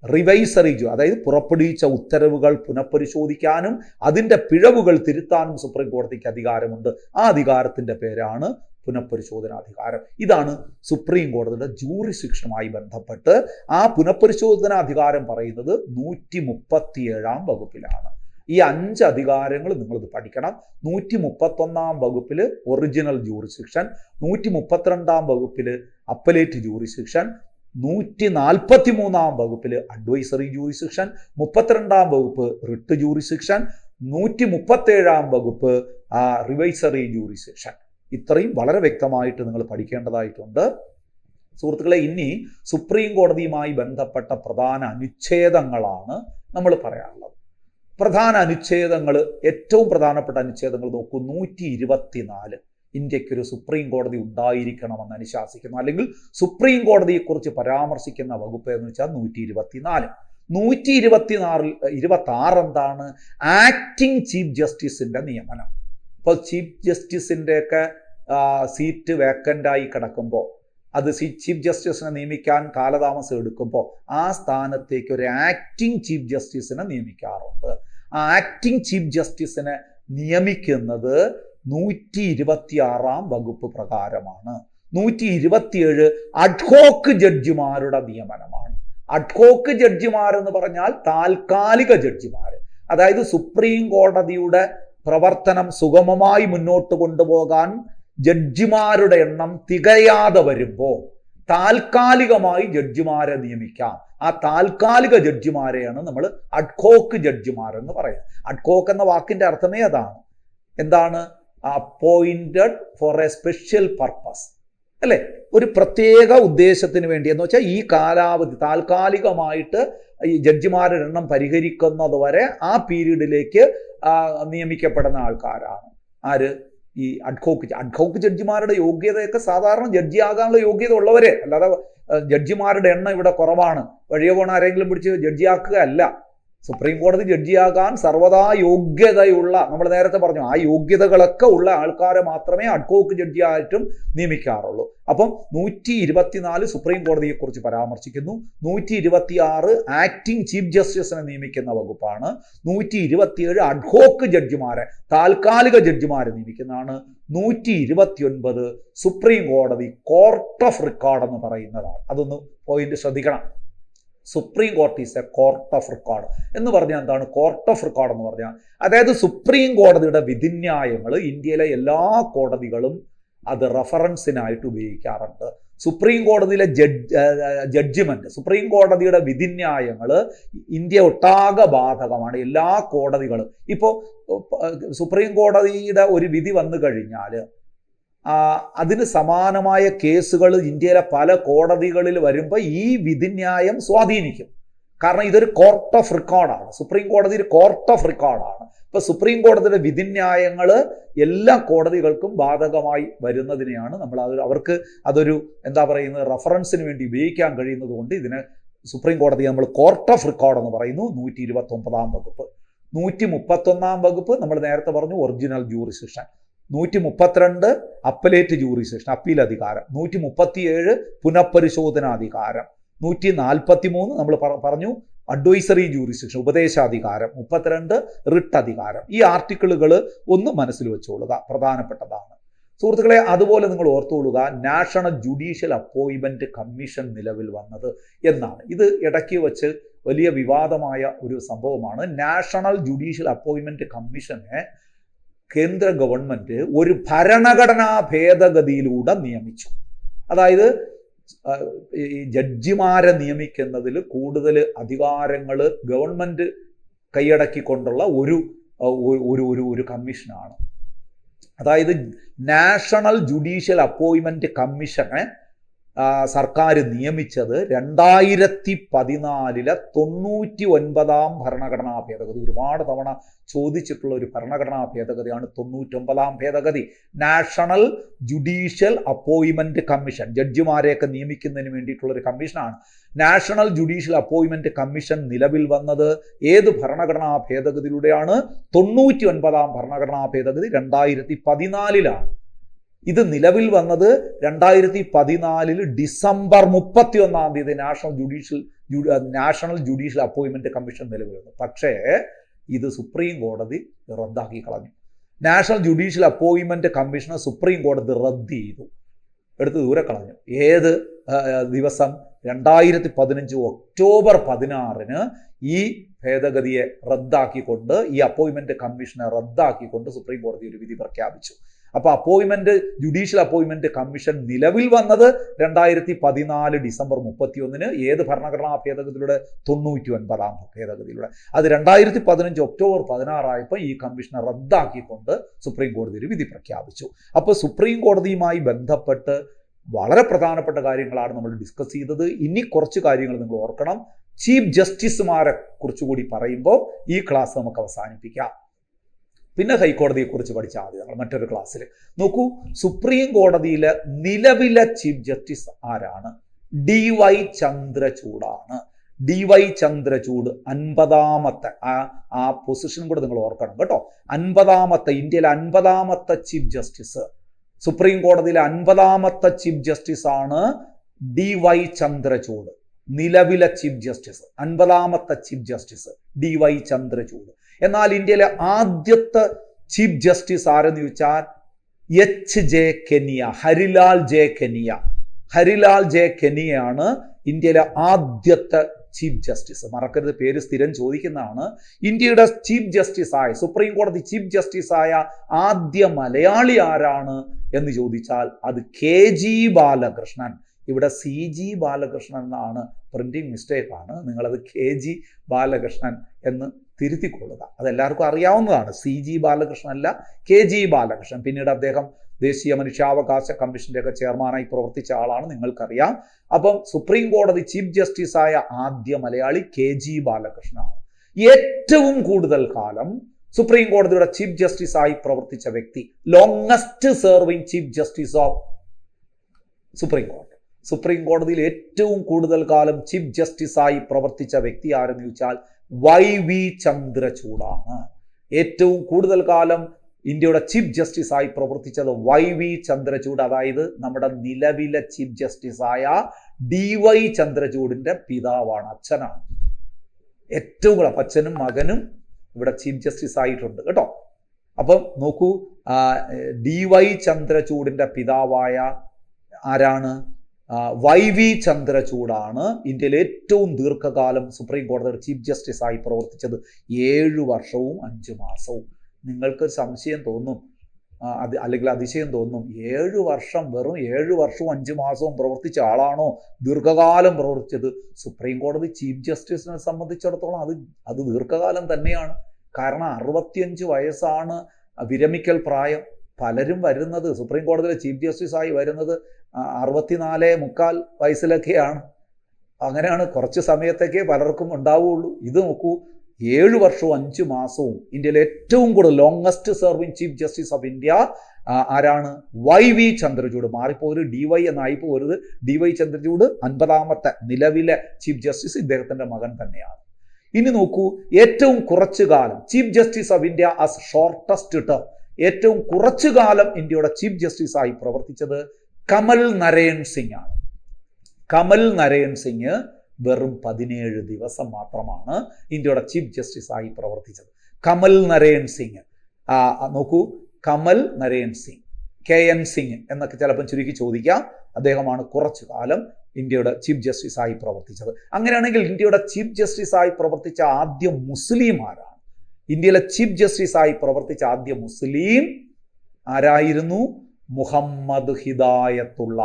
Speaker 1: റിവൈസറി അറിയിച്ചു അതായത് പുറപ്പെടുവിച്ച ഉത്തരവുകൾ പുനഃപരിശോധിക്കാനും അതിന്റെ പിഴവുകൾ തിരുത്താനും സുപ്രീം കോടതിക്ക് അധികാരമുണ്ട്. ആ അധികാരത്തിന്റെ പേരാണ് പുനഃപരിശോധനാധികാരം. ഇതാണ് സുപ്രീം കോടതിയുടെ ജൂറി ശിക്ഷണമായി ബന്ധപ്പെട്ട് ആ പുനഃപരിശോധനാധികാരം പറയുന്നത് നൂറ്റി മുപ്പത്തിയേഴാം വകുപ്പിലാണ്. ഈ അഞ്ച് അധികാരങ്ങൾ നിങ്ങളിത് പഠിക്കണം. നൂറ്റി മുപ്പത്തൊന്നാം വകുപ്പിൽ ഒറിജിനൽ ജൂറിസിക്ഷൻ നൂറ്റി മുപ്പത്തിരണ്ടാം വകുപ്പിൽ അപ്പലേറ്റ് ജൂറിസിക്ഷൻ നൂറ്റി നാൽപ്പത്തി മൂന്നാം വകുപ്പിൽ അഡ്വൈസറി ജൂറിസിക്ഷൻ മുപ്പത്തിരണ്ടാം വകുപ്പ് റിട്ട് ജൂറിസിക്ഷൻ നൂറ്റി മുപ്പത്തേഴാം വകുപ്പ് റിവൈസറി ജൂറിസിക്ഷൻ ഇത്രയും വളരെ വ്യക്തമായിട്ട് നിങ്ങൾ പഠിക്കേണ്ടതായിട്ടുണ്ട്. സുഹൃത്തുക്കളെ ഇനി സുപ്രീം കോടതിയുമായി ബന്ധപ്പെട്ട പ്രധാന അനുച്ഛേദങ്ങളാണ് നമ്മൾ പറയാനുള്ളത്. പ്രധാന അനുച്ഛേദങ്ങൾ ഏറ്റവും പ്രധാനപ്പെട്ട അനുച്ഛേദങ്ങൾ നോക്കൂ നൂറ്റി ഇരുപത്തിനാല് ഇന്ത്യക്കൊരു സുപ്രീം കോടതി ഉണ്ടായിരിക്കണമെന്ന് അനുശാസിക്കുന്നു. അല്ലെങ്കിൽ സുപ്രീം കോടതിയെക്കുറിച്ച് പരാമർശിക്കുന്ന വകുപ്പ് എന്ന് വെച്ചാൽ നൂറ്റി ഇരുപത്തിനാല് നൂറ്റി ഇരുപത്തിനാറിൽ ഇരുപത്തി ആറ് എന്താണ്? ആക്ടിംഗ് ചീഫ് ജസ്റ്റിസിന്റെ നിയമനം. ഇപ്പോൾ ചീഫ് ജസ്റ്റിസിന്റെ ഒക്കെ സീറ്റ് വേക്കന്റായി കിടക്കുമ്പോൾ അത് ചീഫ് ജസ്റ്റിസിനെ നിയമിക്കാൻ കാലതാമസം എടുക്കുമ്പോൾ ആ സ്ഥാനത്തേക്ക് ഒരു ആക്ടിംഗ് ചീഫ് ജസ്റ്റിസിനെ നിയമിക്കാറുണ്ട്. ആ ആക്ടിംഗ് ചീഫ് ജസ്റ്റിസിനെ നിയമിക്കുന്നത് നൂറ്റി ഇരുപത്തിയാറാം വകുപ്പ് പ്രകാരമാണ്. നൂറ്റി ഇരുപത്തിയേഴ് അഡ്ഹോക്ക് ജഡ്ജിമാരുടെ നിയമനമാണ്. അഡ്ഹോക്ക് ജഡ്ജിമാർ എന്ന് പറഞ്ഞാൽ താൽക്കാലിക ജഡ്ജിമാർ അതായത് സുപ്രീം കോടതിയുടെ പ്രവർത്തനം സുഗമമായി മുന്നോട്ട് കൊണ്ടുപോകാൻ ജഡ്ജിമാരുടെ എണ്ണം തികയാതെ വരുമ്പോൾ താൽക്കാലികമായി ജഡ്ജിമാരെ നിയമിക്കാം. ആ താൽക്കാലിക ജഡ്ജിമാരെയാണ് നമ്മൾ അഡ്ഹോക്ക് ജഡ്ജിമാർ എന്ന് പറയുന്നത് അഡ്ഹോക്ക് എന്ന വാക്കിന്റെ അർത്ഥമേ അതാണ്. എന്താണ്? Appointed for a special purpose അല്ലെ? ഒരു പ്രത്യേക ഉദ്ദേശത്തിന് വേണ്ടി. എന്ന് വെച്ചാൽ ഈ കാലാവധി താൽക്കാലികമായിട്ട് ഈ ജഡ്ജിമാരുടെ എണ്ണം പരിഹരിക്കുന്നത് വരെ ആ പീരീഡിലേക്ക് നിയമിക്കപ്പെടുന്ന ആൾക്കാരാണ്. ആര്? ഈ അഡ്ഹോക്ക് അഡ്ഹോക്ക് ജഡ്ജിമാരുടെ യോഗ്യതയൊക്കെ സാധാരണ ജഡ്ജി ആകാനുള്ള യോഗ്യത ഉള്ളവരെ. അല്ലാതെ ജഡ്ജിമാരുടെ എണ്ണം ഇവിടെ കുറവാണ്. വഴിയെ പോണ ആരെങ്കിലും പിടിച്ച് ജഡ്ജിയാക്കുക അല്ല സുപ്രീം കോടതി ജഡ്ജിയാകാൻ സർവതാ യോഗ്യതയുള്ള നമ്മൾ നേരത്തെ പറഞ്ഞു ആ യോഗ്യതകളൊക്കെ ഉള്ള ആൾക്കാരെ മാത്രമേ അഡ്കോക്ക് ജഡ്ജിയായിട്ടും നിയമിക്കാറുള്ളൂ. അപ്പം നൂറ്റി ഇരുപത്തിനാല് സുപ്രീം കോടതിയെക്കുറിച്ച് പരാമർശിക്കുന്നു. നൂറ്റി ഇരുപത്തി ആറ് ആക്ടിംഗ് ചീഫ് ജസ്റ്റിസിനെ നിയമിക്കുന്ന വകുപ്പാണ്. നൂറ്റി ഇരുപത്തിയേഴ് അഡ്ഹോക്ക് ജഡ്ജിമാരെ താൽക്കാലിക ജഡ്ജിമാരെ നിയമിക്കുന്നതാണ്. നൂറ്റി ഇരുപത്തിയൊൻപത് സുപ്രീം കോടതി കോർട്ട് ഓഫ് റെക്കോർഡ് എന്ന് പറയുന്നതാണ്. അതൊന്ന് പോയിന്റ് ശ്രദ്ധിക്കണം. Supreme court is a court of record എന്ന് പറഞ്ഞാൽ എന്താണ്? കോർട്ട് ഓഫ് റെക്കോർഡ് എന്ന് പറഞ്ഞാൽ അതായത് സുപ്രീം കോടതിയുടെ വിധിന്യായങ്ങൾ ഇന്ത്യയിലെ എല്ലാ കോടതികളും അത് റഫറൻസിനായിട്ട് ഉപയോഗിക്കാറുണ്ട്. സുപ്രീം കോടതിയിലെ ജഡ്ജ് ജഡ്ജ്മെന്റ് സുപ്രീം കോടതിയുടെ വിധിന്യായങ്ങൾ ഇന്ത്യ ഒട്ടാകെ ബാധകമാണ് എല്ലാ കോടതികളും. ഇപ്പോൾ സുപ്രീം കോടതിയുടെ ഒരു വിധി വന്നു കഴിഞ്ഞാൽ അതിന് സമാനമായ കേസുകൾ ഇന്ത്യയിലെ പല കോടതികളിൽ വരുമ്പോൾ ഈ വിധിന്യായം സ്വാധീനിക്കും. കാരണം ഇതൊരു കോർട്ട് ഓഫ് റെക്കോർഡാണ്. സുപ്രീം കോടതി ഒരു കോർട്ട് ഓഫ് റെക്കോർഡാണ്. ഇപ്പൊ സുപ്രീം കോടതിയുടെ വിധിന്യായങ്ങൾ എല്ലാ കോടതികൾക്കും ബാധകമായി വരുന്നതിനെയാണ് നമ്മൾ അത് അവർക്ക് അതൊരു എന്താ പറയുന്നത് റഫറൻസിന് വേണ്ടി ഉപയോഗിക്കാൻ കഴിയുന്നത് കൊണ്ട് ഇതിനെ സുപ്രീം കോടതി നമ്മൾ കോർട്ട് ഓഫ് റെക്കോർഡ് എന്ന് പറയുന്നു നൂറ്റി ഇരുപത്തി ഒമ്പതാം വകുപ്പ്. നൂറ്റി മുപ്പത്തൊന്നാം വകുപ്പ് നമ്മൾ നേരത്തെ പറഞ്ഞു ഒറിജിനൽ ജൂറിസിഷൻ. നൂറ്റി മുപ്പത്തിരണ്ട് അപ്പലേറ്റ് ജൂറിസേഷൻ അപ്പീൽ അധികാരം നൂറ്റി മുപ്പത്തിയേഴ് പുനഃപരിശോധനാധികാരം. നൂറ്റി നാൽപ്പത്തി മൂന്ന് നമ്മൾ പറഞ്ഞു അഡ്വൈസറി ജൂറിസ്ഡിക്ഷൻ ഉപദേശാധികാരം. മുപ്പത്തിരണ്ട് റിട്ട് അധികാരം ഈ ആർട്ടിക്കിളുകൾ ഒന്ന് മനസ്സിൽ വെച്ചോളുക. പ്രധാനപ്പെട്ടതാണ്. സുഹൃത്തുക്കളെ അതുപോലെ നിങ്ങൾ ഓർത്തുകൊള്ളുക നാഷണൽ ജുഡീഷ്യൽ അപ്പോയിൻമെന്റ് കമ്മീഷൻ നിലവിൽ വന്നത് എന്നാണ്. ഇത് ഇടയ്ക്ക് വെച്ച് വലിയ വിവാദമായ ഒരു സംഭവമാണ്. നാഷണൽ ജുഡീഷ്യൽ അപ്പോയിൻമെന്റ് കമ്മീഷനെ കേന്ദ്ര ഗവൺമെന്റ് ഒരു ഭരണഘടനാ ഭേദഗതിയിലൂടെ നിയമിച്ചു. അതായത് ഈ ജഡ്ജിമാരെ നിയമിക്കുന്നതിൽ കൂടുതൽ അധികാരങ്ങൾ ഗവൺമെന്റ് കൈയടക്കിക്കൊണ്ടുള്ള ഒരു ഒരു ഒരു ഒരു കമ്മീഷനാണ്. അതായത് നാഷണൽ ജുഡീഷ്യൽ അപ്പോയിൻമെന്റ് കമ്മീഷനെ സർക്കാർ നിയമിച്ചത് രണ്ടായിരത്തി പതിനാലിലെ തൊണ്ണൂറ്റി ഒൻപതാം ഭരണഘടനാ ഭേദഗതി. ഒരുപാട് തവണ ചോദിച്ചിട്ടുള്ള ഒരു ഭരണഘടനാ ഭേദഗതിയാണ് തൊണ്ണൂറ്റൊമ്പതാം ഭേദഗതി. നാഷണൽ ജുഡീഷ്യൽ അപ്പോയിൻമെന്റ് കമ്മീഷൻ. ജഡ്ജിമാരെയൊക്കെ നിയമിക്കുന്നതിന് വേണ്ടിയിട്ടുള്ള ഒരു കമ്മീഷനാണ്. നാഷണൽ ജുഡീഷ്യൽ അപ്പോയിൻമെന്റ് കമ്മീഷൻ നിലവിൽ വന്നത് ഏത് ഭരണഘടനാ ഭേദഗതിയിലൂടെയാണ്? തൊണ്ണൂറ്റി ഒൻപതാം ഭരണഘടനാ ഭേദഗതി രണ്ടായിരത്തി പതിനാലിലാണ് ഇത് നിലവിൽ വന്നത് രണ്ടായിരത്തി പതിനാലിൽ ഡിസംബർ മുപ്പത്തി ഒന്നാം തീയതി നാഷണൽ ജുഡീഷ്യൽ നാഷണൽ ജുഡീഷ്യൽ അപ്പോയിൻമെന്റ് കമ്മീഷൻ നിലവിൽ വന്നു പക്ഷേ ഇത് സുപ്രീം കോടതി റദ്ദാക്കി കളഞ്ഞു. നാഷണൽ ജുഡീഷ്യൽ അപ്പോയിൻമെന്റ് കമ്മീഷനെ സുപ്രീം കോടതി റദ്ദ് ചെയ്തു. എടുത്ത് ദൂരെ കളഞ്ഞു. ഏത് ദിവസം രണ്ടായിരത്തി പതിനഞ്ച് ഒക്ടോബർ പതിനാറിന് ഈ ഭേദഗതിയെ റദ്ദാക്കിക്കൊണ്ട് ഈ അപ്പോയിൻമെന്റ് കമ്മീഷനെ റദ്ദാക്കിക്കൊണ്ട് സുപ്രീം കോടതി ഒരു വിധി പ്രഖ്യാപിച്ചു. അപ്പൊ അപ്പോയിന്റ്മെന്റ് ജുഡീഷ്യൽ അപ്പോയിന്റ്മെന്റ് കമ്മീഷൻ നിലവിൽ വന്നത് രണ്ടായിരത്തി പതിനാല് ഡിസംബർ മുപ്പത്തിയൊന്നിന്. ഏത് ഭരണഘടനാ ഭേദഗതിയിലൂടെ? തൊണ്ണൂറ്റി ഒൻപതാം ഭേദഗതിയിലൂടെ. അത് രണ്ടായിരത്തി പതിനഞ്ച് ഒക്ടോബർ പതിനാറായപ്പോൾ ഈ കമ്മീഷനെ റദ്ദാക്കിക്കൊണ്ട് സുപ്രീം കോടതി ഒരു വിധി പ്രഖ്യാപിച്ചു. അപ്പോൾ സുപ്രീം കോടതിയുമായി ബന്ധപ്പെട്ട് വളരെ പ്രധാനപ്പെട്ട കാര്യങ്ങളാണ് നമ്മൾ ഡിസ്കസ് ചെയ്തത്. ഇനി കുറച്ച് കാര്യങ്ങൾ നിങ്ങൾ ഓർക്കണം. ചീഫ് ജസ്റ്റിസുമാരെ കുറിച്ചുകൂടി പറയുമ്പോൾ ഈ ക്ലാസ് നമുക്ക് അവസാനിപ്പിക്കാം. പിന്നെ ഹൈക്കോടതിയെക്കുറിച്ച് പഠിച്ച ആദ്യം നമ്മൾ മറ്റൊരു ക്ലാസ്സിൽ നോക്കൂ സുപ്രീം കോടതിയിലെ നിലവിലെ ചീഫ് ജസ്റ്റിസ് ആരാണ്? ഡി വൈ ചന്ദ്രചൂഡാണ്. ഡി വൈ ചന്ദ്രചൂഡ് അൻപതാമത്തെ ആ ആ പൊസിഷൻ കൂടെ നിങ്ങൾ ഓർക്കണം കേട്ടോ. അൻപതാമത്തെ ഇന്ത്യയിലെ അൻപതാമത്തെ ചീഫ് ജസ്റ്റിസ്. സുപ്രീം കോടതിയിലെ അൻപതാമത്തെ ചീഫ് ജസ്റ്റിസ് ആണ് ഡി വൈ ചന്ദ്രചൂഡ്. നിലവിലെ chief justice അൻപതാമത്തെ chief justice D Y Chandrachud. എന്നാൽ ഇന്ത്യയിലെ ആദ്യത്തെ ചീഫ് ജസ്റ്റിസ് ആരെന്ന് ചോദിച്ചാൽ H J Kania Harilal J Kania. Harilal J കെനിയാണ് ഇന്ത്യയിലെ ആദ്യത്തെ ചീഫ് ജസ്റ്റിസ്. മറക്കരുത് പേര് സ്ഥിരം ചോദിക്കുന്നതാണ്. ഇന്ത്യയുടെ ചീഫ് ജസ്റ്റിസ് ആയ സുപ്രീം കോടതി ചീഫ് ആയ ആദ്യ മലയാളി ആരാണ് എന്ന് ചോദിച്ചാൽ അത് കെ ജി ബാലകൃഷ്ണൻ. ഇവിടെ സി ജി ബാലകൃഷ്ണൻ എന്നാണ് പ്രിന്റിംഗ് മിസ്റ്റേക്ക് ആണ്. നിങ്ങളത് കെ ജി ബാലകൃഷ്ണൻ എന്ന് തിരുത്തിക്കൊള്ളുക. അതെല്ലാവർക്കും അറിയാവുന്നതാണ്. സി ജി ബാലകൃഷ്ണൻ അല്ല കെ ജി ബാലകൃഷ്ണൻ. പിന്നീട് അദ്ദേഹം ദേശീയ മനുഷ്യാവകാശ കമ്മീഷന്റെ ഒക്കെ ചെയർമാനായി പ്രവർത്തിച്ച ആളാണ് നിങ്ങൾക്കറിയാം. അപ്പം സുപ്രീം കോടതി ചീഫ് ജസ്റ്റിസ് ആയ ആദ്യ മലയാളി കെ ജി ബാലകൃഷ്ണനാണ് ഏറ്റവും കൂടുതൽ കാലം സുപ്രീം കോടതിയുടെ ചീഫ് ജസ്റ്റിസ് ആയി പ്രവർത്തിച്ച വ്യക്തി longest serving chief justice of supreme കോടതി. സുപ്രീം കോടതിയിൽ ഏറ്റവും കൂടുതൽ കാലം ചീഫ് ജസ്റ്റിസ് ആയി പ്രവർത്തിച്ച വ്യക്തി ആരെന്ന് ചോദിച്ചാൽ വൈ വി ചന്ദ്രചൂഡാണ്. ഏറ്റവും കൂടുതൽ കാലം ഇന്ത്യയുടെ ചീഫ് ജസ്റ്റിസ് ആയി പ്രവർത്തിച്ചത് വൈ വി ചന്ദ്രചൂഡ് അതായത് നമ്മുടെ നിലവിലെ ചീഫ് ജസ്റ്റിസ് ആയ ഡി വൈ ചന്ദ്രചൂഡിന്റെ പിതാവാണ് അച്ഛനാണ്. ഏറ്റവും കൂടുതൽ അച്ഛനും മകനും ഇവിടെ ചീഫ് ജസ്റ്റിസ് ആയിട്ടുണ്ട് കേട്ടോ. അപ്പം നോക്കൂ ഡി വൈ ചന്ദ്രചൂഡിന്റെ പിതാവായ ആരാണ്? വൈ വി ചന്ദ്രചൂഡാണ് ഇന്ത്യയിൽ ഏറ്റവും ദീർഘകാലം സുപ്രീം കോടതിയുടെ ചീഫ് ജസ്റ്റിസ് ആയി പ്രവർത്തിച്ചത്. ഏഴു വർഷവും അഞ്ചു മാസവും. നിങ്ങൾക്ക് സംശയം തോന്നും. അത് അല്ലെങ്കിൽ അതിശയം തോന്നും. ഏഴു വർഷം വെറും ഏഴു വർഷവും അഞ്ചു മാസവും പ്രവർത്തിച്ച ആളാണോ ദീർഘകാലം പ്രവർത്തിച്ചത്? സുപ്രീം കോടതി ചീഫ് ജസ്റ്റിസിനെ സംബന്ധിച്ചിടത്തോളം അത് അത് ദീർഘകാലം തന്നെയാണ്. കാരണം അറുപത്തിയഞ്ച് വയസ്സാണ് വിരമിക്കൽ പ്രായം. പലരും വരുന്നത് സുപ്രീം കോടതിയിലെ ചീഫ് ജസ്റ്റിസ് ആയി വരുന്നത് അറുപത്തിനാല് മുക്കാൽ വയസ്സിലൊക്കെയാണ്. അങ്ങനെയാണ് കുറച്ച് സമയത്തേക്കേ പലർക്കും ഉണ്ടാവുകയുള്ളൂ. ഇത് നോക്കൂ ഏഴ് വർഷവും അഞ്ച് മാസവും ഇന്ത്യയിലെ ഏറ്റവും കൂടുതൽ longest serving chief justice of India ആരാണ്? Y V Chandrachud. മാറിപ്പോരു D Y എന്നായിപ്പോരുത് ഡി വൈ ചന്ദ്രചൂഡ് അൻപതാമത്തെ നിലവിലെ ചീഫ് ജസ്റ്റിസ് ഇദ്ദേഹത്തിന്റെ മകൻ തന്നെയാണ്. ഇനി നോക്കൂ ഏറ്റവും കുറച്ചു കാലം chief justice of India as shortest term ഏറ്റവും കുറച്ചു കാലം ഇന്ത്യയുടെ ചീഫ് ജസ്റ്റിസ് ആയി പ്രവർത്തിച്ചത് കമൽ നരയൻ സിംഗ് ആണ്. കമൽ നരയൻ സിംഗ് വെറും പതിനേഴ് ദിവസം മാത്രമാണ് ഇന്ത്യയുടെ ചീഫ് ജസ്റ്റിസ് ആയി പ്രവർത്തിച്ചത്. കമൽ നരയൻ സിംഗ് നോക്കൂ കമൽ നരയൻ സിംഗ് കെ എൻ സിംഗ് എന്നൊക്കെ ചിലപ്പം ചുരുക്കി ചോദിക്കാം. അദ്ദേഹമാണ് കുറച്ചു കാലം ഇന്ത്യയുടെ ചീഫ് ജസ്റ്റിസ് ആയി പ്രവർത്തിച്ചത്. അങ്ങനെയാണെങ്കിൽ ഇന്ത്യയുടെ ചീഫ് ജസ്റ്റിസ് ആയി പ്രവർത്തിച്ച ആദ്യ മുസ്ലിം ആരാണ്? ഇന്ത്യയിലെ ചീഫ് ജസ്റ്റിസ് ആയി പ്രവർത്തിച്ച ആദ്യ മുസ്ലിം ആരായിരുന്നു? മുഹമ്മദ് ഹിദായത്തുള്ള.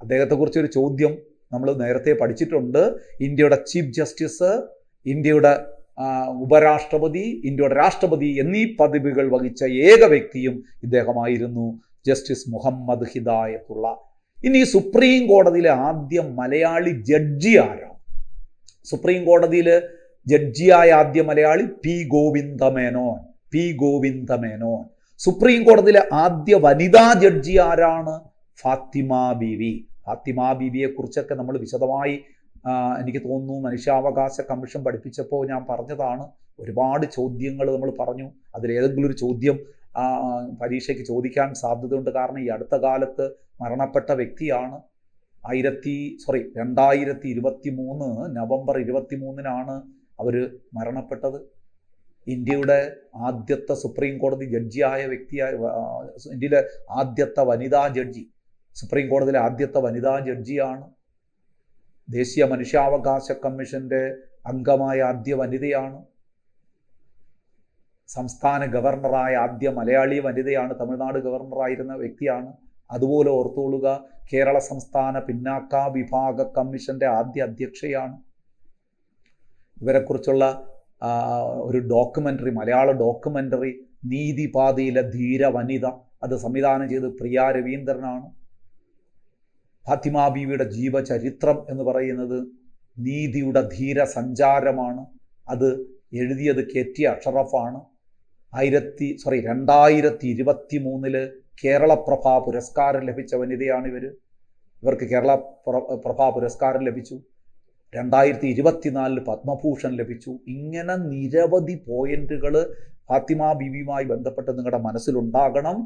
Speaker 1: അദ്ദേഹത്തെക്കുറിച്ച് ഒരു ചോദ്യം നമ്മൾ നേരത്തെ പഠിച്ചിട്ടുണ്ട്. ഇന്ത്യയുടെ ചീഫ് ജസ്റ്റിസ് ഇന്ത്യയുടെ ഉപരാഷ്ട്രപതി ഇന്ത്യയുടെ രാഷ്ട്രപതി എന്നീ പദവികൾ വഹിച്ച ഏക വ്യക്തിയും ഇദ്ദേഹമായിരുന്നു ജസ്റ്റിസ് മുഹമ്മദ് ഹിദായത്തുള്ള. ഇനി സുപ്രീം കോടതിയിലെ ആദ്യ മലയാളി ജഡ്ജി ആരാണ്? സുപ്രീം കോടതിയിൽ ജഡ്ജിയായ ആദ്യ Malayali P Govinda Menon. P Govinda Menon. Supreme കോടതിയിലെ ആദ്യ വനിതാ ജഡ്ജി ആരാണ്? ഫാത്തിമ ബീവി. ഫാത്തിമ ബീവിയെ കുറിച്ചൊക്കെ നമ്മൾ വിശദമായി എനിക്ക് തോന്നുന്നു മനുഷ്യാവകാശ കമ്മീഷൻ പഠിപ്പിച്ചപ്പോൾ ഞാൻ പറഞ്ഞതാണ്. ഒരുപാട് ചോദ്യങ്ങൾ നമ്മൾ പറഞ്ഞു. അതിലേതെങ്കിലും ഒരു ചോദ്യം പരീക്ഷയ്ക്ക് ചോദിക്കാൻ സാധ്യതയുണ്ട്. കാരണം ഈ അടുത്ത കാലത്ത് മരണപ്പെട്ട വ്യക്തിയാണ്. ആയിരത്തി സോറി രണ്ടായിരത്തി ഇരുപത്തി മൂന്ന് നവംബർ ഇരുപത്തി മൂന്നിനാണ് അവർ മരണപ്പെട്ടത്. ഇന്ത്യയുടെ ആദ്യത്തെ സുപ്രീം കോടതി ജഡ്ജിയായ വ്യക്തിയായ ഇന്ത്യയിലെ ആദ്യത്തെ വനിതാ ജഡ്ജി സുപ്രീം കോടതിയിലെ ആദ്യത്തെ വനിതാ ജഡ്ജിയാണ്. ദേശീയ മനുഷ്യാവകാശ കമ്മീഷന്റെ അംഗമായ ആദ്യ വനിതയാണ്. സംസ്ഥാന ഗവർണറായ ആദ്യ മലയാളി വനിതയാണ് തമിഴ്നാട് ഗവർണറായിരുന്ന വ്യക്തിയാണ്. അതുപോലെ ഓർത്തോളുക കേരള സംസ്ഥാന പിന്നാക്ക വിഭാഗ കമ്മീഷന്റെ ആദ്യ അധ്യക്ഷയാണ്. ഇവരെക്കുറിച്ചുള്ള ഒരു ഡോക്യുമെന്ററി മലയാള ഡോക്യുമെന്ററി നീതിപാതയിലെ ധീര വനിത അത് സംവിധാനം ചെയ്ത് പ്രിയ രവീന്ദ്രനാണ്. ഫാത്തിമ ബീവിയുടെ ജീവചരിത്രം എന്ന് പറയുന്നത് നീതിയുടെ ധീര സഞ്ചാരമാണ് അത് എഴുതിയത് കെ ടി അഷറഫാണ്. ആയിരത്തി സോറി രണ്ടായിരത്തി ഇരുപത്തി മൂന്നിൽ കേരളപ്രഭ പുരസ്കാരം ലഭിച്ച വനിതയാണ് ഇവർ ഇവർക്ക് കേരള പ്ര- പ്രഭ പുരസ്കാരം ലഭിച്ചു. രണ്ടായിരത്തി ഇരുപത്തിനാലിൽ പത്മഭൂഷൺ ലഭിച്ചു. ഇങ്ങനെ നിരവധി പോയിന്റുകൾ ഫാത്തിമ ബീവിയുമായി ബന്ധപ്പെട്ട് നിങ്ങളുടെ മനസ്സിലുണ്ടാകണം.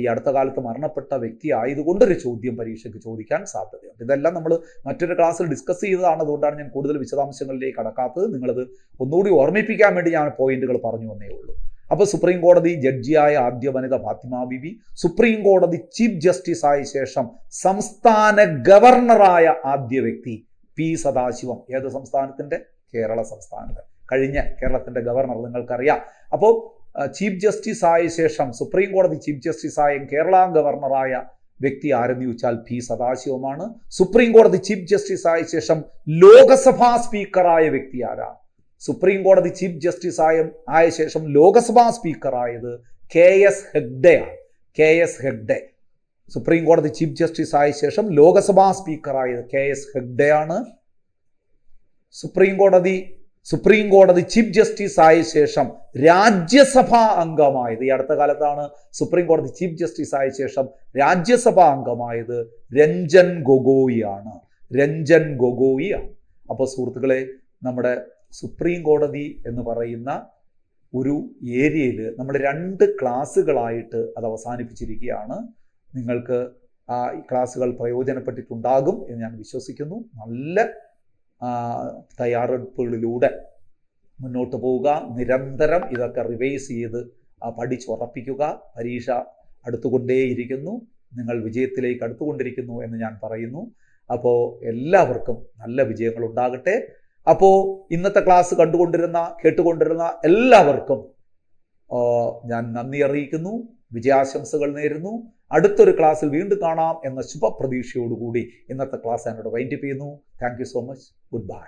Speaker 1: ഈ അടുത്ത കാലത്ത് മരണപ്പെട്ട വ്യക്തി ആയതുകൊണ്ട് ഒരു ചോദ്യം പരീക്ഷയ്ക്ക് ചോദിക്കാൻ സാധ്യതയുണ്ട്. ഇതെല്ലാം നമ്മൾ മറ്റൊരു ക്ലാസ്സിൽ ഡിസ്കസ് ചെയ്തതാണ്. അതുകൊണ്ടാണ് ഞാൻ കൂടുതൽ വിശദാംശങ്ങളിലേക്ക് കടക്കാത്തത്. നിങ്ങളത് ഒന്നുകൂടി ഓർമ്മിപ്പിക്കാൻ വേണ്ടി ഞാൻ പോയിന്റുകൾ പറഞ്ഞു വന്നേ ഉള്ളൂ. അപ്പോൾ സുപ്രീം കോടതി ജഡ്ജിയായ ആദ്യ വനിത ഫാത്തിമ ബിബി സുപ്രീം കോടതി ചീഫ് ജസ്റ്റിസ് ആയ ശേഷം സംസ്ഥാന ഗവർണറായ ആദ്യ വ്യക്തി പി സദാശിവം ഏത് സംസ്ഥാനത്തിന്റെ? കേരള സംസ്ഥാനത്ത്. കഴിഞ്ഞ കേരളത്തിന്റെ ഗവർണർ നിങ്ങൾക്കറിയാം. അപ്പോൾ ചീഫ് ജസ്റ്റിസ് ആയ ശേഷം സുപ്രീം കോടതി ചീഫ് ജസ്റ്റിസ് ആയ കേരള ഗവർണറായ വ്യക്തി ആരെന്ന് ചോദിച്ചാൽ പി സദാശിവമാണ്. സുപ്രീം കോടതി ചീഫ് ജസ്റ്റിസ് ആയ ശേഷം ലോകസഭാ സ്പീക്കറായ വ്യക്തി ആരാ? സുപ്രീം കോടതി ചീഫ് ജസ്റ്റിസ് ആയ ആയ ശേഷം ലോകസഭാ സ്പീക്കറായത് K S ഹെഗ്ഡെയാണ്. K S Hegde. Supreme കോടതി ചീഫ് ജസ്റ്റിസ് ആയ ശേഷം ലോകസഭാ സ്പീക്കറായത് കെ എസ് ഹെഗ്ഡെയാണ്. സുപ്രീം കോടതി സുപ്രീം കോടതി ചീഫ് ജസ്റ്റിസ് ആയ ശേഷം രാജ്യസഭാ അംഗമായത്. ഈ അടുത്ത കാലത്താണ് സുപ്രീം കോടതി ചീഫ് ജസ്റ്റിസ് ആയ ശേഷം രാജ്യസഭാ അംഗമായത് രഞ്ജൻ ഗൊഗോയി ആണ് രഞ്ജൻ ഗൊഗോയി ആണ് അപ്പോൾ സുഹൃത്തുക്കളെ നമ്മുടെ സുപ്രീം കോടതി എന്ന് പറയുന്ന ഒരു ഏരിയയിൽ നമ്മൾ രണ്ട് ക്ലാസ്സുകളായിട്ട് അത് അവസാനിപ്പിച്ചിരിക്കുകയാണ്. നിങ്ങൾക്ക് ആ ക്ലാസ്സുകൾ പ്രയോജനപ്പെട്ടിട്ടുണ്ടാകും എന്ന് ഞാൻ വിശ്വസിക്കുന്നു. നല്ല തയ്യാറെടുപ്പുകളിലൂടെ മുന്നോട്ട് പോവുക. നിരന്തരം ഇതൊക്കെ റിവൈസ് ചെയ്ത് പഠിച്ചുറപ്പിക്കുക പരീക്ഷ അടുത്തുകൊണ്ടേയിരിക്കുന്നു. നിങ്ങൾ വിജയത്തിലേക്ക് അടുത്തുകൊണ്ടിരിക്കുന്നു എന്ന് ഞാൻ പറയുന്നു. അപ്പോൾ എല്ലാവർക്കും നല്ല വിജയങ്ങൾ ഉണ്ടാകട്ടെ. അപ്പോൾ ഇന്നത്തെ ക്ലാസ് കണ്ടുകൊണ്ടിരുന്ന കേട്ടുകൊണ്ടിരുന്ന എല്ലാവർക്കും ഞാൻ നന്ദി അറിയിക്കുന്നു. വിജയാശംസകൾ നേരുന്നു. അടുത്തൊരു ക്ലാസ്സിൽ വീണ്ടും കാണാം എന്ന ശുഭപ്രതീക്ഷയോടുകൂടി ഇന്നത്തെ ക്ലാസ് എന്നോട് വൈൻഡപ്പ് ചെയ്യുന്നു. Thank so much goodbye